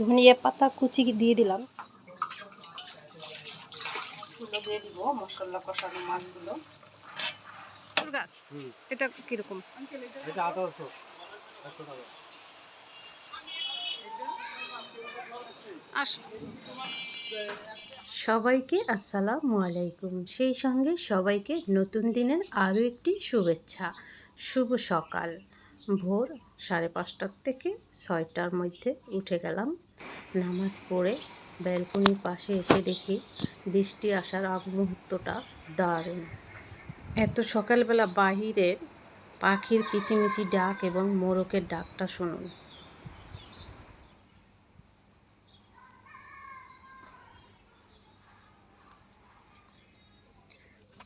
ধনিয়া পাতা কুচি দিয়ে দিলাম। দিয়ে দিব মশলা কষানো মাছগুলো। গাছ? এটা কীরকম? এটা আঠারোশো। একশো টাকা আস। সবাইকে আসসালামু আলাইকুম। সেই সঙ্গে সবাইকে নতুন দিনের আরও একটি শুভেচ্ছা। শুভ সকাল। ভোর সাড়ে পাঁচটার থেকে ছয়টার মধ্যে উঠে গেলাম। নামাজ পড়ে ব্যালকনির পাশে এসে দেখি বৃষ্টি আসার আগ মুহূর্তটা দারুণ। এত সকালবেলা বাহিরের পাখির কিচিমিচি ডাক এবং মোরকের ডাকটা শুনুন।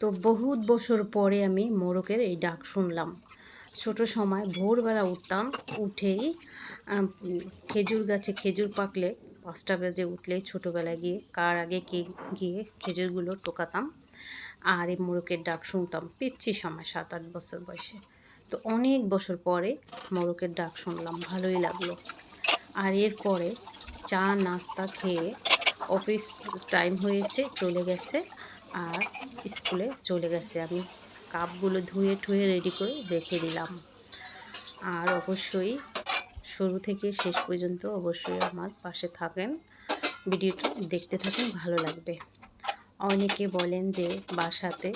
তো বহুত বছর পরে আমি মোরকের এই ডাক শুনলাম। ছোট সময় ভোরবেলা উঠতাম, উঠেই খেজুর গাছে খেজুর পাকলে, পাঁচটা বেজে উঠলেই ছোটোবেলায় গিয়ে, কার আগে কে গিয়ে খেজুরগুলো টোকাতাম, আর এই মোরকের ডাক শুনতাম পিচ্ছি সময় সাত আট বছর বয়সে। তো অনেক বছর পরে মোরকের ডাক শুনলাম, ভালোই লাগল। আর এরপরে চা, নাস্তা খেয়ে অফিস টাইম হয়েছে, চলে গেছে, আর স্কুলে চলে গেছে আমি। কাপগুলো ধুয়ে ঠুয়ে রেডি করে রেখে দিলাম। আর অবশ্যই শুরু থেকে শেষ পর্যন্ত অবশ্যই আমার পাশে থাকেন। ভিডিওটা দেখতে থাকেন, ভালো লাগবে। অনেকে বলেন যে বাসাতে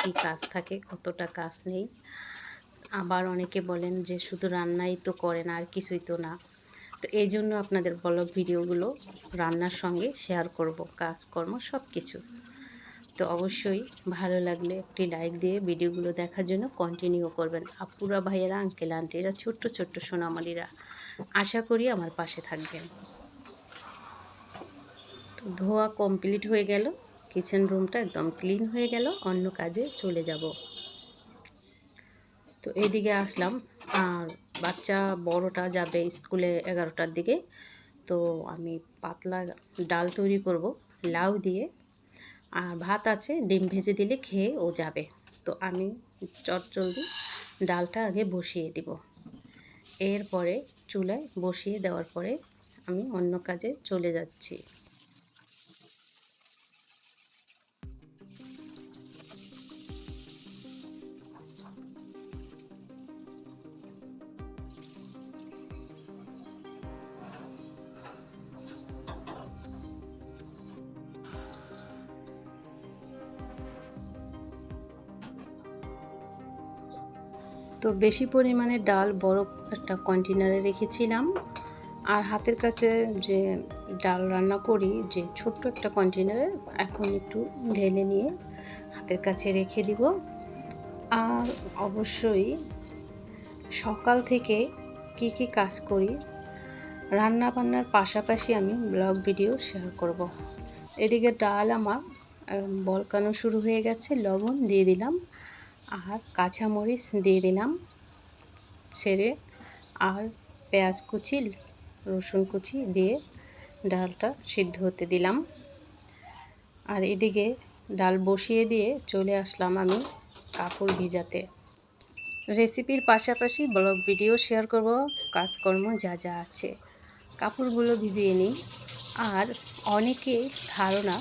কি কাজ থাকে কতটা কাজ নেই। আবার অনেকে বলেন যে শুধু রান্নাই তো করেন আর কিছুই তো না। তো এই জন্য আপনাদের ব্লগ ভিডিওগুলো রান্নার সঙ্গে শেয়ার করব, কাজকর্ম সব কিছু তো অবশ্যই ভালো লাগলে একটি লাইক দিয়ে ভিডিওগুলো দেখার জন্য কন্টিনিউ করবেন। আপুরা, ভাইয়েরা আঙ্কেল আন্টিরা ছোট্ট ছোট্ট সোনামারিরা আশা করি আমার পাশে থাকবেন। তো ধোয়া কমপ্লিট হয়ে গেল কিচেন রুমটা একদম ক্লিন হয়ে গেল, অন্য কাজে চলে যাব। তো এদিকে আসলাম, আর বাচ্চা বড়টা যাবে স্কুলে এগারোটার দিকে, তো আমি পাতলা ডাল তৈরি করব, লাউ দিয়ে। আর ভাত আছে, ডিম ভেজে দিলে খেয়ে ও যাবে। তো আমি চটচলদি ডালটা আগে বসিয়ে দিব। এরপরে চুলায় বসিয়ে দেওয়ার পরে আমি অন্য কাজে চলে যাচ্ছি। তো বেশি পরিমাণে ডাল বড় একটা কন্টেনারে রেখেছিলাম। আর হাতের কাছে যে ডাল রান্না করি, যে ছোট্ট একটা কন্টেনারে এখন একটু ঢেলে নিয়ে হাতের কাছে রেখে দিব। আর অবশ্যই সকাল থেকে কি কি কাজ করি রান্না বান্নার পাশাপাশি আমি ব্লগ ভিডিও শেয়ার করব। এদিকে ডাল আমার বলকানো শুরু হয়ে গেছে, লবণ দিয়ে দিলাম। আর কাঁচামরিচ দিয়ে দিলাম, ছেড়ে আর পেঁয়াজ কুচি, রসুন কুচি দিয়ে ডালটা সিদ্ধ হতে দিলাম। আর এদিকে ডাল বসিয়ে দিয়ে চলে আসলাম আমি কাপড় ভিজাতে। রেসিপির পাশাপাশি ব্লগ ভিডিও শেয়ার করব, কাজকর্ম যা যা আছে। কাপড়গুলো ভিজিয়ে নিই। আর অনেকের ধারণা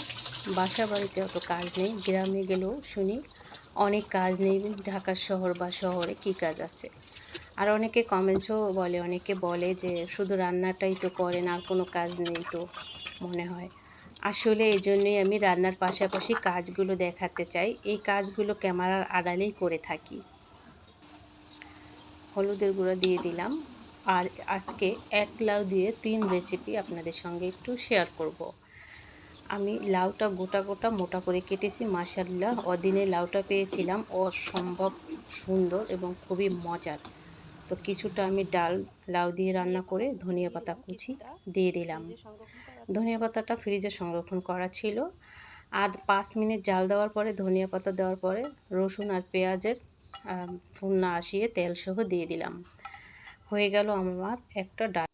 বাসা বাড়িতে অত কাজ নেই, গ্রামে গেলেও শুনি অনেক কাজ নেই ঢাকার শহর বা শহরে কী কাজ আছে? আর অনেকে কমেন্টসও বলে, অনেকে বলে যে শুধু রান্নাটাই তো করেন, আর কোনো কাজ নেই তো মনে হয়। আসলে এই জন্যই আমি রান্নার পাশাপাশি কাজগুলো দেখাতে চাই। এই কাজগুলো ক্যামেরার আড়ালেই করে থাকি। হলুদের গুঁড়ো দিয়ে দিলাম। আর আজকে এক লাউ দিয়ে তিন রেসিপি আপনাদের সঙ্গে একটু শেয়ার করব। আমি লাউটা গোটা গোটা মোটা করে কেটেছি মাসাল্লাহ অদিনে লাউটা পেয়েছিলাম, অসম্ভব সুন্দর এবং খুবই মজার। তো কিছুটা আমি ডাল, লাউ দিয়ে রান্না করে ধনিয়া পাতা কুচি দিয়ে দিলাম। ধনিয়া পাতাটা ফ্রিজে সংরক্ষণ করা ছিল। আর পাঁচ মিনিট জাল দেওয়ার পরে, ধনিয়া পাতা দেওয়ার পরে রসুন আর পেঁয়াজের ফুলনা আসিয়ে তেল সহ দিয়ে দিলাম। হয়ে গেল আমার একটা ডাল।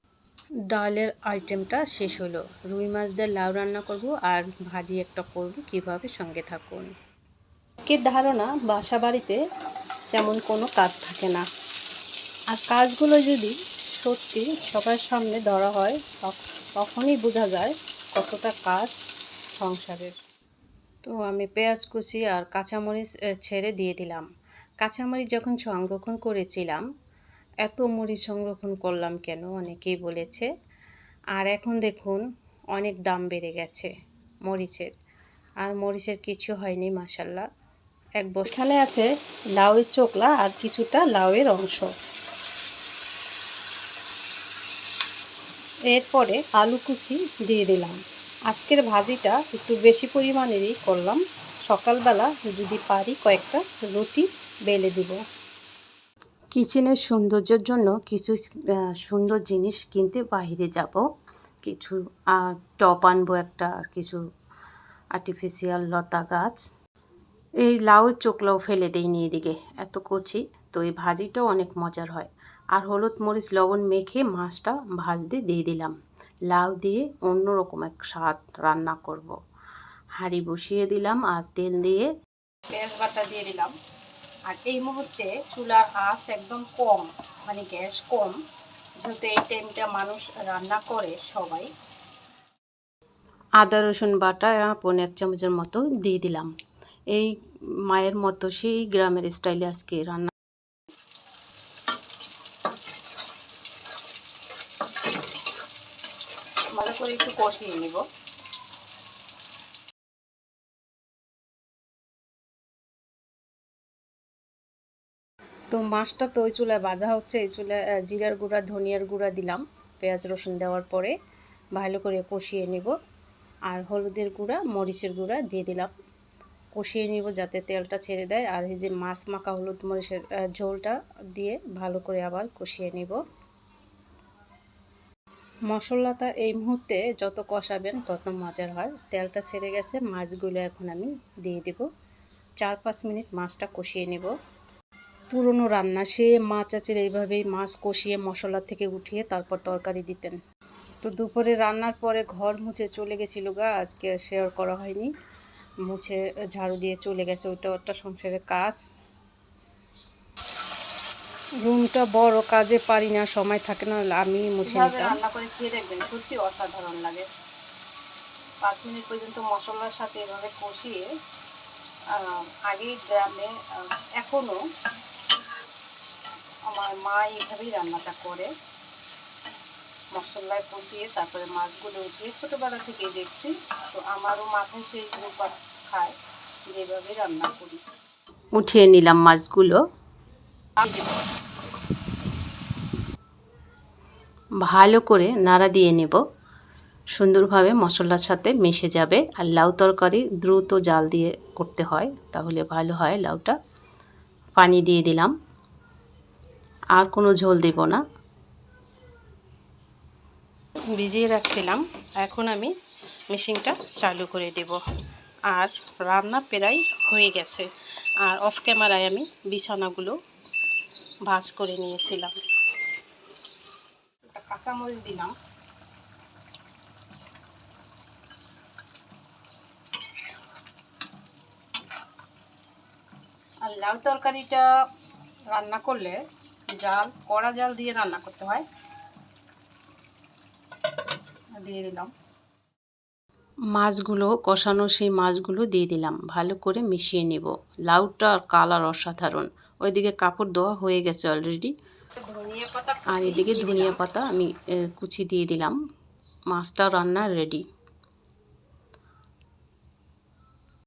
ডালের আইটেমটা শেষ হলো। রুই মাছ দিয়ে লাউ রান্না করব আর ভাজি একটা করব কীভাবে সঙ্গে থাকুন। কে ধারণা বাসা বাড়িতে তেমন কোনো কাজ থাকে না। আর কাজগুলো যদি সত্যি সবার সামনে ধরা হয় তখ- তখনই বোঝা যায় কতটা কাজ সংসারের। তো আমি পেঁয়াজ কুচি আর কাঁচামরিচ ছেড়ে দিয়ে দিলাম। কাঁচামরিচ যখন সংরক্ষণ করেছিলাম এত মরিচ সংরক্ষণ করলাম কেন? অনেকেই বলেছে। আর এখন দেখুন, অনেক দাম বেড়ে গেছে মরিচের। আর মরিচের কিছু হয়নি মাসাল্লাহ এক বছর এখানে আছে লাউয়ের চোকলা আর কিছুটা লাউয়ের অংশ। এরপরে আলু কুচি দিয়ে দিলাম। আজকের ভাজিটা একটু বেশি পরিমাণেরই করলাম। সকালবেলা যদি পারি কয়েকটা রুটি বেলে দিব। কিচেনের সৌন্দর্যের জন্য কিছু সুন্দর জিনিস কিনতে বাইরে যাব। কিছু টপ আনব একটা আর কিছু আর্টিফিশিয়াল লতা গাছ। এই লাউ চোখলাও ফেলে দিইনি এদিকে, এত কচি। তো এই ভাজিটাও অনেক মজার হয়। আর হলুদ মরিচ, লবণ মেখে মাছটা ভাজতে দিয়ে দিলাম। লাউ দিয়ে অন্যরকম এক স্বাদ রান্না করব। হাঁড়ি বসিয়ে দিলাম আর তেল দিয়ে পেঁয়াজ বাটা দিয়ে দিলাম। আর এই মুহূর্তে চুলার আঁচ একদম কম মানে গ্যাস কম যেহেতু এই টাইমটা মানুষ রান্না করে সবাই। আদা রসুন বাটা পনেরো এক চামচের মতো দিয়ে দিলাম। এই মায়ের মতো সেই গ্রামের স্টাইলে আজকে রান্না ভালো করে একটু কষিয়ে নিব। তো মাছটা তো ওই চুলায় ভাজা হচ্ছে, এই চুলায় জিরার গুঁড়া, ধনিয়ার গুঁড়া দিলাম, পেঁয়াজ, রসুন দেওয়ার পরে ভালো করে কষিয়ে নিব, আর হলুদের গুঁড়া, মরিচের গুঁড়া দিয়ে দিলাম। কষিয়ে নিব যাতে তেলটা ছেড়ে দেয়, আর এই যে মাছ মাখা হলুদ মরিচের ঝোলটা দিয়ে ভালো করে আবার কষিয়ে নিব। মশলাটা এই মুহূর্তে যত কষাবেন তত মজার হয়। তেলটা ছেড়ে গেছে, মাছগুলো এখন আমি দিয়ে দেব। চার পাঁচ মিনিট মাছটা কষিয়ে নেব। পুরনো রান্না। সে মা চাচির এইভাবেই মাছ কষিয়ে মশলা থেকে উঠিয়ে তারপর তরকারি দিতেন। তো দুপুরে রান্নার পরে ঘর মুছে চলে গেছিল গা। আজকে শেয়ার করা হয়নি। মুছে ঝাড়ু দিয়ে চলে গেছে। ওইটা একটা সংসারের কাজ। রুমটা বড় কাজে পারি না সময় থাকে না আমি মুছে নিতাম। রান্না করে খেয়ে দেখবেন সত্যি অসাধারণ লাগে। পাঁচ মিনিট পর্যন্ত মশলার সাথে এভাবে কষিয়ে আগে গ্রামে আহ, এখনও আমার মা এইভাবেই রান্নাটা করে। মশলায় কষিয়ে তারপরে মাছগুলো উঠিয়ে ছোটোবেলা থেকেই দেখছি। তো আমারও মাথায় সেই গ্রুপ খায় যেভাবে রান্না করি। উঠিয়ে নিলাম মাছগুলো। ভালো করে নাড়া দিয়ে নেব। সুন্দরভাবে মশলার সাথে মিশে যাবে। আর লাউ তরকারি দ্রুত জাল দিয়ে করতে হয় তাহলে ভালো হয় লাউটা। পানি দিয়ে দিলাম। আর কোনো ঝোল দেব না। ভিজিয়ে রাখছিলাম। এখন আমি মেশিনটা চালু করে দেব। আর রান্না প্রায় হয়ে গেছে। আর অফ ক্যামেরায় আমি বিছানাগুলো ভাজ করে নিয়েছিলাম। কাঁচামরিচ দিলাম। আর লাউ তরকারিটা রান্না করলে জাল কড়া জাল দিয়ে রান্না করতে হয়। দিয়ে দিলাম। মাছগুলো কষানো সেই মাছগুলো দিয়ে দিলাম। ভালো করে মিশিয়ে নেব। লাউটার কালার অসাধারণ। ওইদিকে কাপড় দেওয়া হয়ে গেছে অলরেডি আর এদিকে ধনিয়া পাতা আমি কুচি দিয়ে দিলাম। মাছটা রান্না রেডি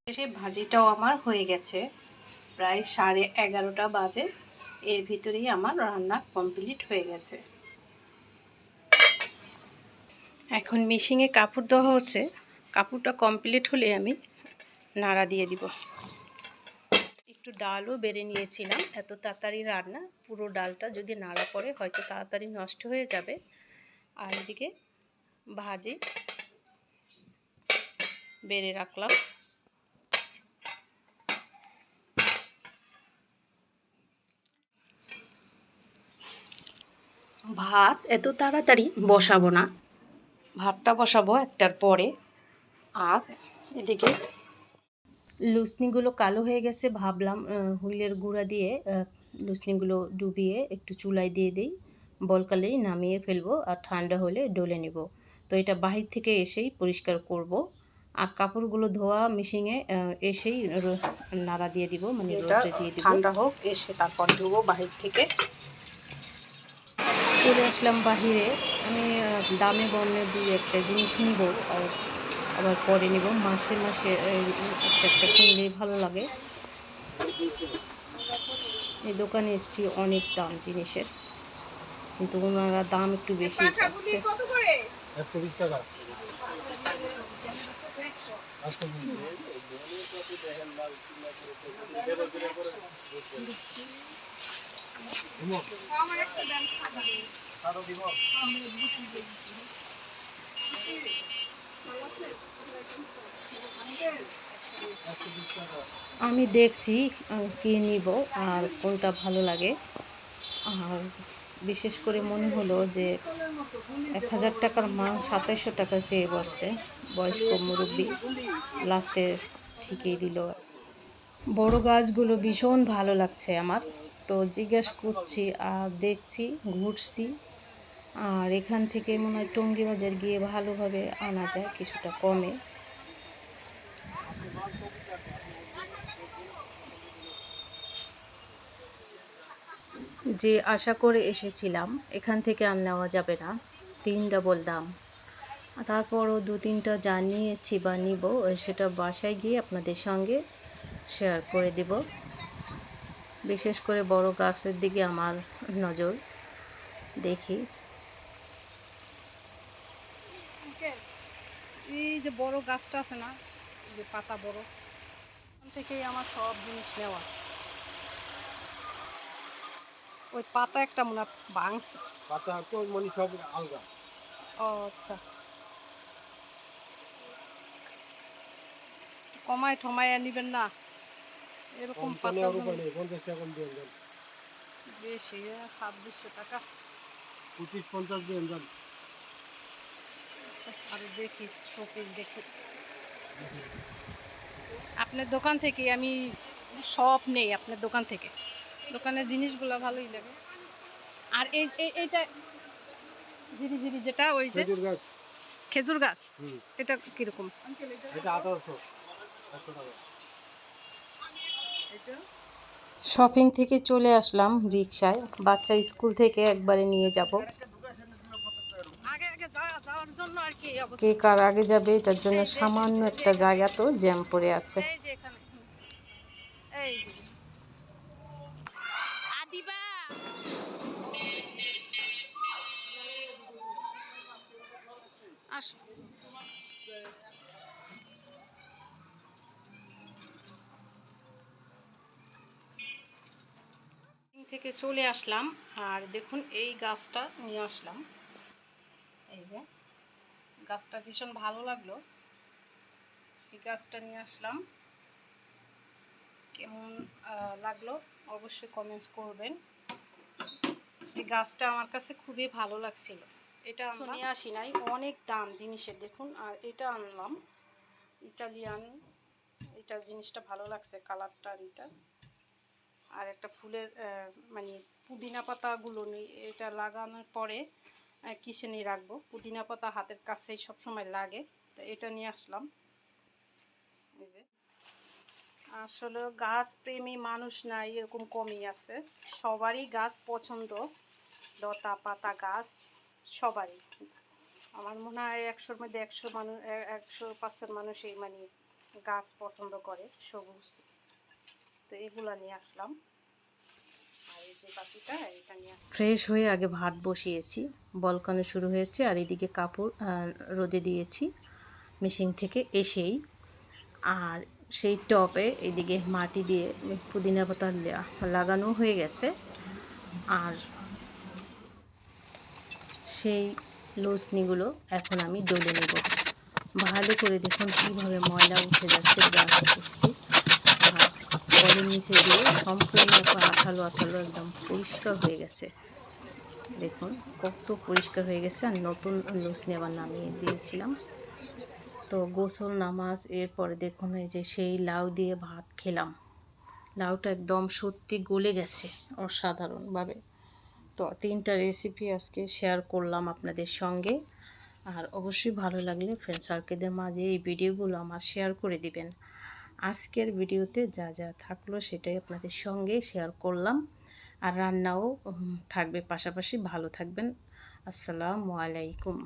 সেই ভাজিটাও আমার হয়ে গেছে। প্রায় সাড়ে এগারোটা বাজে। এর ভিতরেই আমার রান্না কমপ্লিট হয়ে গেছে। এখন মিশিংয়ে কাপড় দেওয়া হচ্ছে। কাপড়টা কমপ্লিট হলে আমি নাড়া দিয়ে দিব। একটু ডালও বেড়ে নিয়েছিলাম। এত তাড়াতাড়ি রান্না, পুরো ডালটা যদি নাড়া পড়ে হয়তো তাড়াতাড়ি নষ্ট হয়ে যাবে। আর এদিকে ভাজি বেড়ে রাখলাম। ভাত এত তাড়াতাড়ি বসাবো না। ভাতটা বসাবো একটার পরে। আর এদিকে লুসনিগুলো কালো হয়ে গেছে ভাবলাম হুইলের গুঁড়া দিয়ে লুসনিগুলো ডুবিয়ে একটু চুলায় দিয়ে দিই। বলকালেই নামিয়ে ফেলব আর ঠান্ডা হলে ডলে নেব। তো এটা বাহির থেকে এসেই পরিষ্কার করব। আর কাপড়গুলো ধোয়া মেশিনে এসেই নাড়া দিয়ে দিব মানে রোদ্রে দিয়ে দিব। ঠান্ডা হোক এসে তারপর ধুবো বাহির থেকে। চলে আসলাম বাহিরে। আমি দামে বর্ণে দুই একটা জিনিস নিব আর আবার পরে নিব। মাসে মাসে একটা একটা কিনলেই ভালো লাগে। এই দোকানে এসেছি অনেক দাম জিনিসের কিন্তু ওনারা দাম একটু বেশি চাচ্ছে। টাকা। আমি দেখছি কি নিব আর কোনটা ভালো লাগে। আর বিশেষ করে মনে হলো যে এক হাজার টাকার মাল সাতাইশশো টাকা চেয়ে বসছে বয়স্ক মুরব্বী। লাস্টে ঠিকই দিল। বড় গাছগুলো ভীষণ ভালো লাগছে আমার। তো জিজ্ঞেস করছি আর দেখছি, ঘুরছি, আর এখান থেকে মনে হয় টঙ্গি বাজার গিয়ে ভালোভাবে আনা যায়, কিছুটা কমে। যে আশা করে এসেছিলাম, এখান থেকে আর নেওয়া যাবে না, তিন ডাবল দাম। তারপরও দু তিনটা জানিয়েছি বা নিব, সেটা বাসায় গিয়ে আপনাদের সঙ্গে শেয়ার করে দেব। বিশেষ করে বড় গাছের দিকে আমার নজর দেখি। এই যে বড় গাছটা আছে না যে পাতা বড় ওখান থেকেই আমার সব জিনিস নেওয়া। ওই পাতা একটা মনে হয় ভাঙছে। পাতা তো মানে সব আলগা। ও আচ্ছা। কমায় ঠমায় নিবেন না। এরকম কম তো পাতা নেওয়ার উপায় নেই পঞ্চাশ টাকা দিয়ে দেন। বেশি ছাব্বিশশো টাকা। পঁচিশ পঞ্চাশ দিয়ে দেন। আচ্ছা, আরে দেখি শোপিস দেখি। আপনার দোকান থেকে আমি সব নেই আপনার দোকান থেকে। দোকানের জিনিসগুলো ভালোই লাগে। আর এই এই- এইটা জিরি জিরি যেটা ওই যে খেজুর গাছ। খেজুর গাছ হুম। এটা কীরকম? এটা আঠারোশো একশো টাকা। শপিং থেকে চলে আসলাম রিক্সায় বাচ্চা স্কুল থেকে একবারে নিয়ে যাব। কে কার আগে যাবে এটার জন্য সামান্য একটা জায়গা তো জ্যাম পড়ে আছে। থেকে চলে আসলাম আর দেখুন এই গাছটা নিয়ে আসলাম। এই যে গাছটা ভীষণ ভালো লাগল। এই গাছটা নিয়ে আসলাম। কেমন লাগল অবশ্যই কমেন্টস করবেন। এই গাছটা আমার কাছে খুবই ভালো লাগছিল। এটা নিয়ে আসি নাই অনেক দাম জিনিসের দেখুন আর এটা আনলাম। ইটালিয়ান এটা জিনিসটা ভালো লাগছে কালারটা আর এটা। আর একটা ফুলের মানে পুদিনা পাতাগুলো এটা লাগানোর পরে কিচেনে রাখব? পুদিনা পাতা হাতের কাছেই সবসময় লাগে, তো এটা নিয়ে আসলাম। এই যে। আসলে গাছ প্রেমী মানুষ নাই, এরকম কমই আছে। সবারই গাছ পছন্দ, লতা পাতা গাছ, সবারই। আমার মনে হয় একশোর মধ্যে একশো মানুষ একশো পার্সেন্ট মানুষই মানে গাছ পছন্দ করে, সবুজ। তো এগুলা নিয়ে আসলাম। ফ্রেশ হয়ে আগে ভাত বসিয়েছি। বলকানো শুরু হয়েছে, আর এদিকে কাপড় রোদে দিয়েছি। মেশিন থেকে এসেই। আর সেই টপে এদিকে মাটি দিয়ে পুদিনা পাতা লাগানো হয়ে গেছে। আর সেই লোসনিগুলো এখন আমি ডলে নেব। ভালো করে দেখুন কীভাবে ময়লা উঠে যাচ্ছে, ব্রাশ করছি। কলের নিচে দিয়ে সম্পূর্ণ এখন আঠালো আঠালো একদম পরিষ্কার হয়ে গেছে। দেখুন, কত পরিষ্কার হয়ে গেছে আর নতুন লুসনি আবার নামিয়ে দিয়েছিলাম। তো গোসল, নামাজ, এরপরে দেখুন এই যে সেই লাউ দিয়ে ভাত খেলাম। লাউটা একদম সত্যি গলে গেছে অসাধারণভাবে। তো তিনটা রেসিপি আজকে শেয়ার করলাম আপনাদের সঙ্গে। আর অবশ্যই ভালো লাগলে ফ্রেন্ড সার্কেলদের মাঝে এই ভিডিওগুলো আমার শেয়ার করে দিবেন। আজকের ভিডিওতে যা যা থাকল সেটাই আপনাদের সঙ্গে শেয়ার করলাম। আর রান্নাও থাকবে, পাশাপাশি ভালো থাকবেন। আসসালামু আলাইকুম।